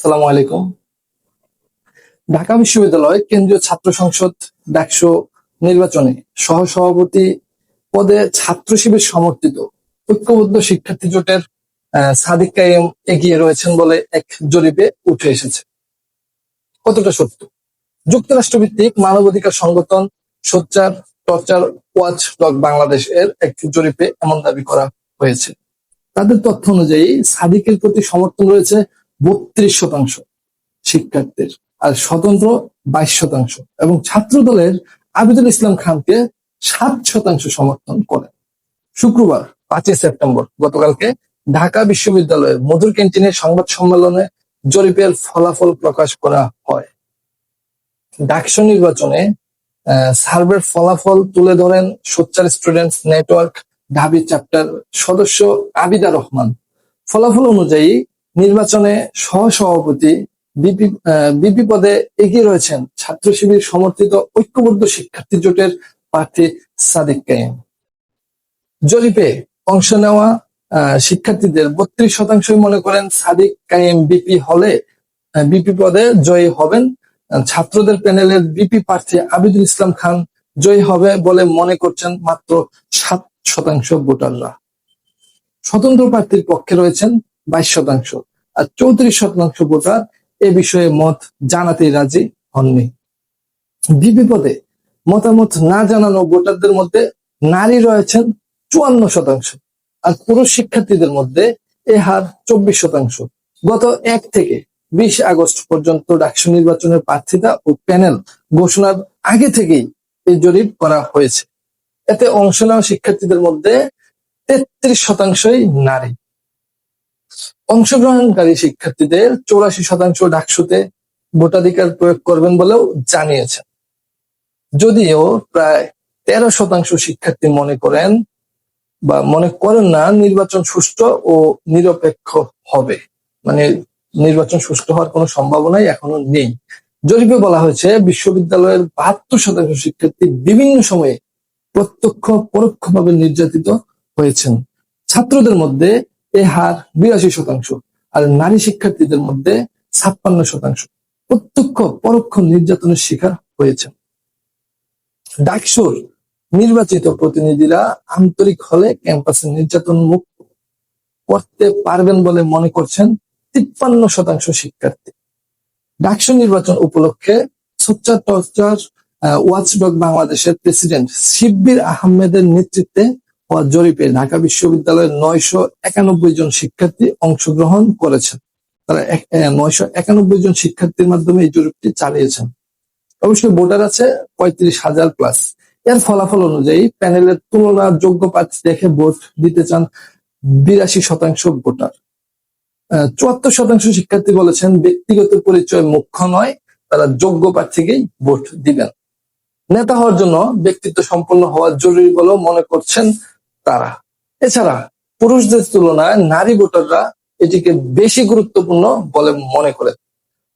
আসসালামু আলাইকুম। ঢাকা বিশ্ববিদ্যালয় কেন্দ্রীয় ছাত্র সংসদ ডাকসো নির্বাচনে সহসভাপতি পদে ছাত্র শিবির সমর্থিত ঐক্যবদ্ধ শিক্ষার্থী জোটের সাদিক কাইম এগিয়ে রয়েছেন বলে এক জরিপে উঠে এসেছে। কতটা সত্য? যুক্তরাষ্ট্র ভিত্তিক মানবাধিকার সংগঠন সোচ্চার, টর্চার, ওয়াচ ডগ বাংলাদেশ এর এক জরিপে এমন দাবি করা হয়েছে। তাদের তথ্য অনুযায়ী সাদিকের প্রতি সমর্থন রয়েছে বত্রিশ শতাংশ শিক্ষার্থীর, আর স্বতন্ত্র বাইশ শতাংশ। এবং ছাত্র দলের আবিদুল ইসলাম খানকে সাত শতাংশ সমর্থন করে শুক্রবার, পাঁচই সেপ্টেম্বর, গতকালকে ঢাকা বিশ্ববিদ্যালয়ের মধুর ক্যান্টিনের সংবাদ সম্মেলনে জরিপের ফলাফল প্রকাশ করা হয়। ডাকসু নির্বাচনে সার্ভের ফলাফল তুলে ধরেন সোচ্চার স্টুডেন্টস নেটওয়ার্ক ঢাবি চ্যাপ্টার সদস্য আবিদা রহমান। ফলাফল অনুযায়ী নির্বাচনে সহসভাপতি বিপি পদে এগিয়ে রয়েছেন ছাত্র শিবির সমর্থিত ঐক্যবদ্ধ শিক্ষার্থী জোটের প্রার্থী সাদিক কাইম জরিপে অংশ নেওয়া শিক্ষার্থীদের বত্রিশ শতাংশই মনে করেন সাদিক কাইম বিপি হলে বিপি পদে জয়ী হবেন। ছাত্রদের প্যানেলের বিপি প্রার্থী আবিদুল ইসলাম খান জয়ী হবে বলে মনে করছেন মাত্র সাত শতাংশ ভোটাররা। স্বতন্ত্র প্রার্থীর পক্ষে রয়েছেন বাইশ শতাংশ। আর চৌত্রিশ শতাংশ ভোটার এ বিষয়ে মত জানাতেই রাজি হননি। বিপি পদে মতামত না জানানো ভোটারদের মধ্যে নারী রয়েছেন চুয়ান্ন শতাংশ আর পুরুষ শিক্ষার্থীদের মধ্যে এ হার চব্বিশ শতাংশ। গত এক থেকে বিশ আগস্ট পর্যন্ত ডাকসু নির্বাচনের প্রার্থিতা ও প্যানেল ঘোষণার আগে থেকেই এই জরিপ করা হয়েছে। এতে অংশ নেওয়া শিক্ষার্থীদের মধ্যে তেত্রিশ শতাংশই নারী। অংশগ্রহণকারী শিক্ষার্থীদের চৌরাশি শতাংশ ডাকসুতে ভোটাধিকার প্রয়োগ করবেন বলেও জানিয়েছেন। যদিও প্রায় তেরো শতাংশ শিক্ষার্থী মনে করেন বা মনে করেন না নির্বাচন সুষ্ঠু ও নিরপেক্ষ হবে। মানে নির্বাচন সুষ্ঠু হওয়ার কোনো সম্ভাবনাই এখনও নেই। জরিপে বলা হয়েছে, বিশ্ববিদ্যালয়ের বাহাত্তর শতাংশ শিক্ষার্থী বিভিন্ন সময়ে প্রত্যক্ষ পরোক্ষভাবে নির্যাতিত হয়েছেন। ছাত্রদের মধ্যে এ হার বিরাশি শতাংশ আর নারী শিক্ষার্থীদের মধ্যে ছাপ্পান্ন শতাংশ। প্রত্যক্ষ পরোক্ষ নির্যাতনের শিকার হয়েছে। ডাকসুর নির্বাচিত প্রতিনিধিরা আন্তরিক হলে ক্যাম্পাসে নির্যাতন মুক্ত করতে পারবেন বলে মনে করছেন তিপ্পান্ন শতাংশ শিক্ষার্থী। ডাকসু নির্বাচন উপলক্ষে সোচ্চার টর্চার ওয়াচডগ বাংলাদেশের প্রেসিডেন্ট শিব্বির আহমেদের নেতৃত্বে জরিপে ঢাকা বিশ্ববিদ্যালয়ের নয়শো একানব্বই জন শিক্ষার্থী অংশগ্রহণ করেছেন। তারা নয়শো একানব্বই জন শিক্ষার্থীর মাধ্যমে এই জরিপটি চালিয়েছেন। অবশ্যই ভোটার আছে পঁয়ত্রিশ হাজার প্লাস এর ফলাফল অনুযায়ী প্যানেলের তুলনাযোগ্য প্রার্থী দেখে ভোট দিতে চান বিরাশি শতাংশ ভোটার। চুয়াত্তর শতাংশ শিক্ষার্থী বলেছেন ব্যক্তিগত পরিচয় মুখ্য নয়, তারা যোগ্য প্রার্থীকেই ভোট দিবেন। নেতা হওয়ার জন্য ব্যক্তিত্ব সম্পন্ন হওয়া জরুরি বলেও মনে করছেন তারা। এছাড়া পুরুষদের তুলনায় নারী ভোটাররা এটিকে বেশি গুরুত্বপূর্ণ বলে মনে করেন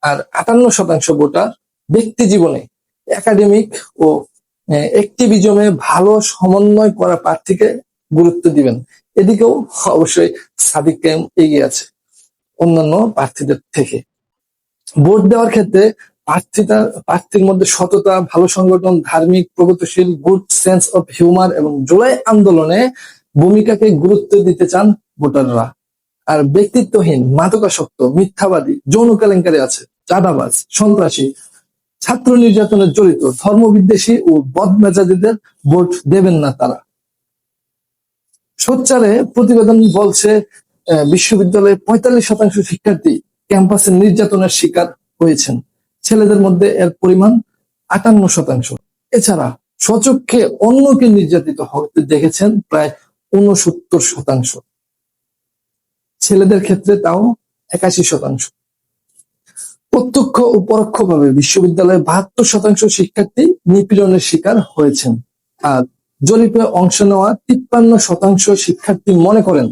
আর আটান্ন শতাংশ ভোটার ব্যক্তি জীবনে একাডেমিক ও অ্যাক্টিভিজমে ভালো সমন্বয় করা প্রার্থীকে গুরুত্ব দিবেন। এদিকেও অবশ্যই সাদিক এগিয়ে আছে অন্যান্য প্রার্থীদের থেকে। ভোট দেওয়ার ক্ষেত্রে প্রার্থীতা প্রার্থীর মধ্যে সততা, ভালো সংগঠন, ধার্মিক, প্রগতিশীল গুড সেন্স অফ হিউমার এবং জুলাই আন্দোলনে ভূমিকাকে গুরুত্ব দিতে চান ভোটাররা। আর ব্যক্তিত্বহীন, মাদকাসক্ত, মিথ্যাবাদী, যৌন কেলেঙ্কারি আছে, চাঁদাবাজ, সন্ত্রাসী, ছাত্র নির্যাতনের জড়িত, ধর্মবিদ্বেষী ও বদমেজাজিদের ভোট দেবেন না তারা। সোচ্চারে প্রতিবেদন বলছে বিশ্ববিদ্যালয়ে পঁয়তাল্লিশ শতাংশ শিক্ষার্থী ক্যাম্পাসে নির্যাতনের শিকার হয়েছেন। ছেলেদের মধ্যে এর পরিমাণ আটান্ন শতাংশ। এছাড়া সচক্ষে অন্যকে নির্যাতিত হতে দেখেছেন প্রায় উনসত্তর শতাংশ। ছেলেদের ক্ষেত্রে তাও একাশি শতাংশ। প্রত্যক্ষ ও পরোক্ষভাবে বিশ্ববিদ্যালয়ে বাহাত্তর শতাংশ শিক্ষার্থী নিপীড়নের শিকার হয়েছেন। আর জরিপে অংশ নেওয়া তিপ্পান্ন শতাংশ শিক্ষার্থী মনে করেন,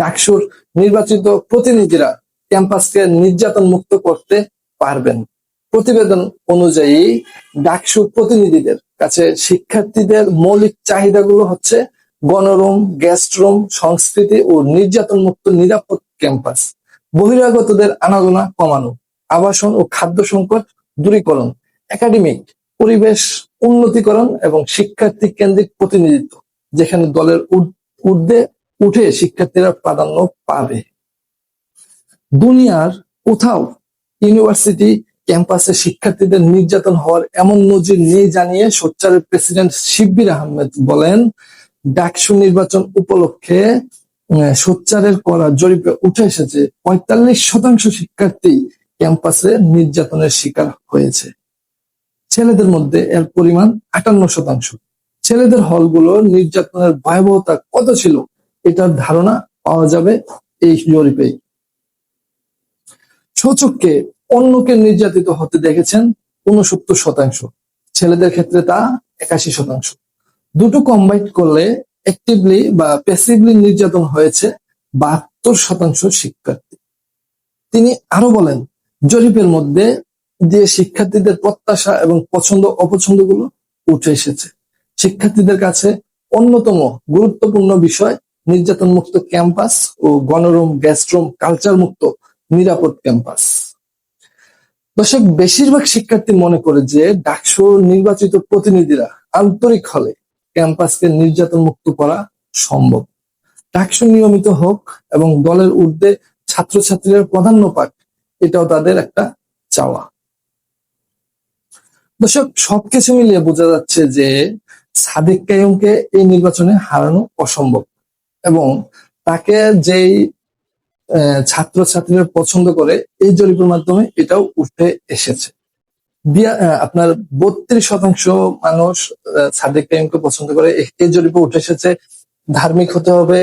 ডাকসুর নির্বাচিত প্রতিনিধিরা ক্যাম্পাসকে নির্যাতন মুক্ত করতে পারবেন। প্রতিবেদন অনুযায়ী ডাকসু প্রতিনিধিদের কাছে শিক্ষার্থীদের মৌলিক চাহিদাগুলো হচ্ছে গণরুম, গেস্ট রুম, সংস্কৃতি ও নির্যাতন মুক্ত নিরাপদ ক্যাম্পাস। বহিরাগতদের আনাগোনা কমানো, আবাসন ও খাদ্য সংকট দূরীকরণ, একাডেমিক পরিবেশ উন্নতিকরণ এবং শিক্ষার্থী কেন্দ্রিক প্রতিনিধিত্ব, যেখানে দলের উর- ঊর্ধ্বে উঠে শিক্ষার্থীরা প্রাধান্য পাবে। দুনিয়ার কোথাও ইউনিভার্সিটি ক্যাম্পাসে শিক্ষার্থীদের নির্যাতন হওয়ার এমন নজির নেই জানিয়ে সোচ্চারের প্রেসিডেন্ট শিব্বির আহমেদ বলেন, ডাকসু নির্বাচন উপলক্ষে সোচ্চারের করা জরিপে উঠে এসেছে পঁয়তাল্লিশ শতাংশ শিক্ষার্থী ক্যাম্পাসে নির্যাতনের শিকার হয়েছে। ছেলেদের মধ্যে এর পরিমাণ আটান্ন শতাংশ। ছেলেদের হলগুলো নির্যাতনের ভয়াবহতা কত ছিল এটার ধারণা পাওয়া যাবে এই জরিপেই। সচককে অন্যকে নির্যাতিত হতে দেখেছেন উনসত্তর শতাংশ। ছেলেদের ক্ষেত্রে তা একাশি শতাংশ। দুটো কম্বাইন করলে অ্যাক্টিভলি বা প্যাসিভলি নির্যাতন হয়েছে বাহাত্তর শতাংশ শিক্ষার্থী। তিনি আরও বলেন, জরিপের মধ্যে যে শিক্ষার্থীদের প্রত্যাশা এবং পছন্দ অপছন্দগুলো উঠে এসেছে। শিক্ষার্থীদের কাছে অন্যতম গুরুত্বপূর্ণ বিষয় নির্যাতন মুক্ত ক্যাম্পাস ও গণরুম গ্যাস্ট্রুম কালচার মুক্ত নিরাপদ ক্যাম্পাস। দর্শক, বেশিরভাগ শিক্ষার্থী মনে করে যে ডাকসুর নির্বাচিত প্রতিনিধিরা আন্তরিক হলে ক্যাম্পাসকে নির্যাতন মুক্ত করা সম্ভব। ডাকসু নিয়মিত হোক এবং দলের ঊর্ধ্বে ছাত্রছাত্রীরা প্রাধান্য পাক, এটাও তাদের একটা চাওয়া। দর্শক, সবকিছু মিলিয়ে বোঝা যাচ্ছে যে সাদিক কাইমকে এই নির্বাচনে হারানো অসম্ভব এবং তাকে যেই ছাত্রছাত্রীরা পছন্দ করে এই জরিপের মাধ্যমে এটাও উঠে এসেছে। আপনার বত্রিশ শতাংশ মানুষ সাদিক কাইমকে পছন্দ করে। এই জরিপে উঠে এসেছে, ধার্মিক হতে হবে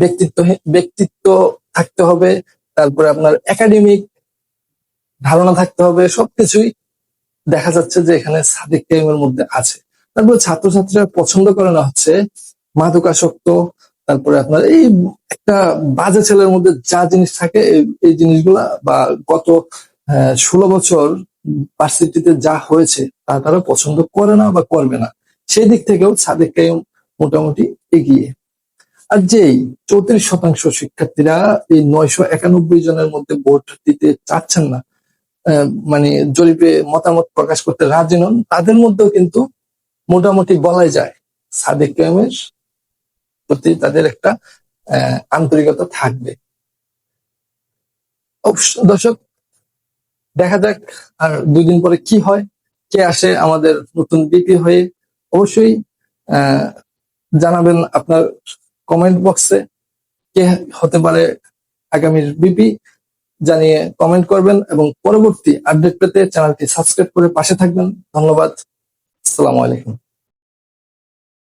ব্যক্তিত্ব ব্যক্তিত্ব থাকতে হবে, তারপরে আপনার একাডেমিক ধারণা থাকতে হবে, সবকিছুই দেখা যাচ্ছে যে এখানে সাদিক কাইমের মধ্যে আছে। তারপরে ছাত্রছাত্রীরা পছন্দ করে না হচ্ছে, মাদকাসক্ত তারপরে আপনার এই একটা বাজে ছেলের মধ্যে যা জিনিস থাকে, এই- জিনিসগুলা বা গত ষোলো বছর ভার্সিটিতে যা হয়েছে, তা তারা পছন্দ করে না বা করবে না। সেই দিক থেকেও সাদেক কাইম মোটামুটি এগিয়ে। আর যেই চৌত্রিশ শতাংশ শিক্ষার্থীরা এই নয়শো একানব্বই জনের মধ্যে ভোট দিতে চাচ্ছেন না মানে জরিপে মতামত প্রকাশ করতে রাজি নন, তাদের মধ্যেও কিন্তু মোটামুটি বলাই যায় সাদেক কাইমের প্রতি তাদের একটা আন্তরিকতা থাকবে। দর্শক, দেখা যাক আর দুই দিন পরে কি হয়, কে আসে আমাদের নতুন বিপি হয়ে। অবশ্যই জানাবেন আপনার কমেন্ট বক্সে কে হতে পারে আগামীর বিপি জানিয়ে কমেন্ট করবেন এবং পরবর্তী আপডেট পেতে চ্যানেলটি সাবস্ক্রাইব করে পাশে থাকবেন। ধন্যবাদ। আসসালামু আলাইকুম।